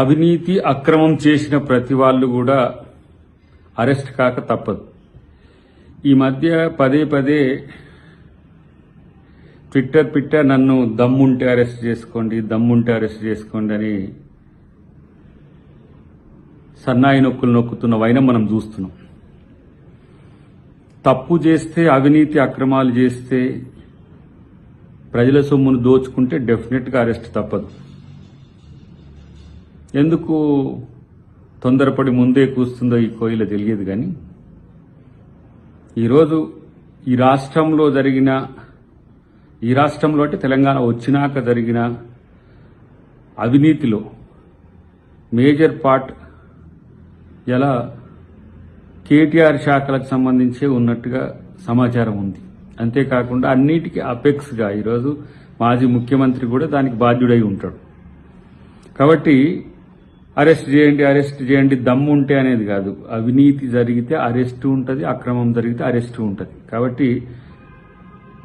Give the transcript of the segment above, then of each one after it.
అవినీతి అక్రమం చేసిన ప్రతి వాళ్ళు కూడా అరెస్ట్ కాక తప్పదు. ఈ మధ్య పదే పదే ట్విట్టర్ పిట్ట నన్ను దమ్ముంటే అరెస్ట్ చేసుకోండి దమ్ముంటే అరెస్ట్ చేసుకోండి అని సన్నాయి నొక్కులు నొక్కుతున్న వైనం మనం చూస్తున్నాం. తప్పు చేస్తే అవినీతి అక్రమాలు చేస్తే ప్రజల సొమ్మును దోచుకుంటే డెఫినెట్గా అరెస్ట్ తప్పదు. ఎందుకు తొందరపడి ముందే కూస్తుందో ఈ కోయిల తెలియదు కానీ ఈరోజు ఈ రాష్ట్రంలో జరిగిన ఈ రాష్ట్రంలో అంటే తెలంగాణ వచ్చినాక జరిగిన అవినీతిలో మేజర్ పార్ట్ ఎలా కేటీఆర్ శాఖలకు సంబంధించే ఉన్నట్టుగా సమాచారం ఉంది. అంతేకాకుండా అన్నిటికీ అపెక్స్గా ఈరోజు మాజీ ముఖ్యమంత్రి కూడా దానికి బాధ్యుడై ఉంటాడు. కాబట్టి అరెస్ట్ చేయండి అరెస్ట్ చేయండి దమ్ము ఉంటే అనేది కాదు. అవినీతి జరిగితే అరెస్ట్ ఉంటుంది అక్రమం జరిగితే అరెస్ట్ ఉంటుంది. కాబట్టి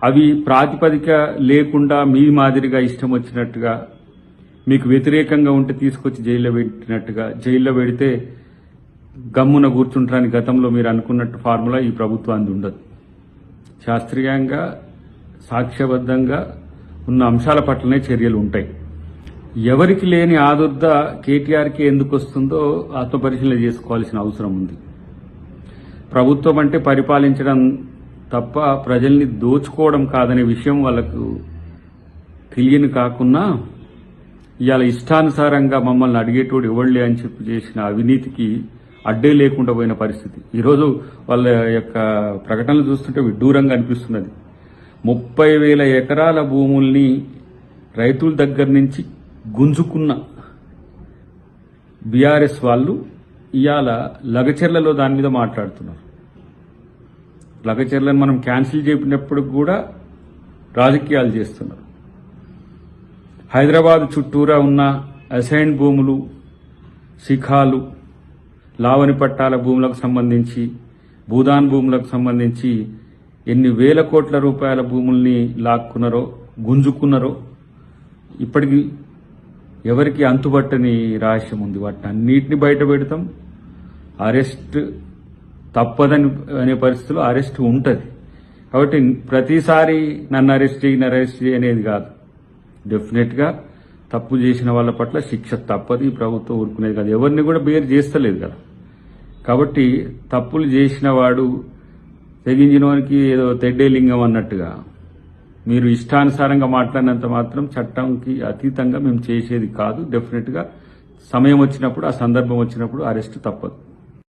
అవి ప్రాతిపదిక లేకుండా మీ మాదిరిగా ఇష్టం వచ్చినట్టుగా మీకు వ్యతిరేకంగా ఉంటే తీసుకొచ్చి జైల్లో పెట్టినట్టుగా జైల్లో పెడితే గమ్మున కూర్చుంటారని గతంలో మీరు అనుకున్నట్టు ఫార్ములా ఈ ప్రభుత్వానికి ఉండదు. శాస్త్రీయంగా సాక్ష్యబద్ధంగా ఉన్న అంశాల పట్లనే చర్యలు ఉంటాయి. ఎవరికి లేని ఆదుర్ద కేటీఆర్కి ఎందుకు వస్తుందో ఆత్మపరిశీలన చేసుకోవాల్సిన అవసరం ఉంది. ప్రభుత్వం అంటే పరిపాలించడం తప్ప ప్రజల్ని దోచుకోవడం కాదనే విషయం వాళ్ళకు తెలియని కాకున్నా ఇవాళ ఇష్టానుసారంగా మమ్మల్ని అడిగేటోడు ఎవళ్ళే అని చెప్పి చేసిన అవినీతికి అడ్డే లేకుండా పోయిన పరిస్థితి. ఈరోజు వాళ్ళ యొక్క ప్రకటనలు చూస్తుంటే విడ్డూరంగా అనిపిస్తున్నది. ముప్పై వేల ఎకరాల భూముల్ని రైతుల దగ్గర నుంచి గుంజుకున్న బీఆర్ఎస్ వాళ్ళు ఇవాళ లగచెర్లలో దాని మీద మాట్లాడుతున్నారు. లగచెర్లను మనం క్యాన్సిల్ చేపినప్పుడు కూడా రాజకీయాలు చేస్తున్నారు. హైదరాబాద్ చుట్టూరా ఉన్న అసైన్ భూములు శిఖాలు లావని పట్టాల భూములకు సంబంధించి భూదాన్ భూములకు సంబంధించి ఎన్ని వేల కోట్ల రూపాయల భూముల్ని లాక్కున్నారో గుంజుకున్నారో ఇప్పటికి ఎవరికి అంతుబట్టని రహస్యం ఉంది? వాటిని అన్నిటిని బయట పెడతాం. అరెస్ట్ తప్పదని అనే పరిస్థితిలో అరెస్ట్ ఉంటుంది. కాబట్టి ప్రతిసారి నన్ను అరెస్ట్ చేయి నన్ను అరెస్ట్ చేయి అనేది కాదు. డెఫినెట్గా తప్పు చేసిన వాళ్ళ పట్ల శిక్ష తప్పదు ఈ ప్రభుత్వం ఊరుకునేది కాదు. ఎవరిని కూడా బేర్ చేస్తలేదు కదా. కాబట్టి తప్పులు చేసిన వాడు తెగించిన వానికి ఏదో తెడ్డే లింగం అన్నట్టుగా మీరు ఇష్టానుసారంగా మాట్లాడినంత మాత్రం చట్టంకి అతీతంగా మేము చేసేది కాదు. డెఫినెట్గా సమయం వచ్చినప్పుడు ఆ సందర్భం వచ్చినప్పుడు అరెస్ట్ తప్పదు.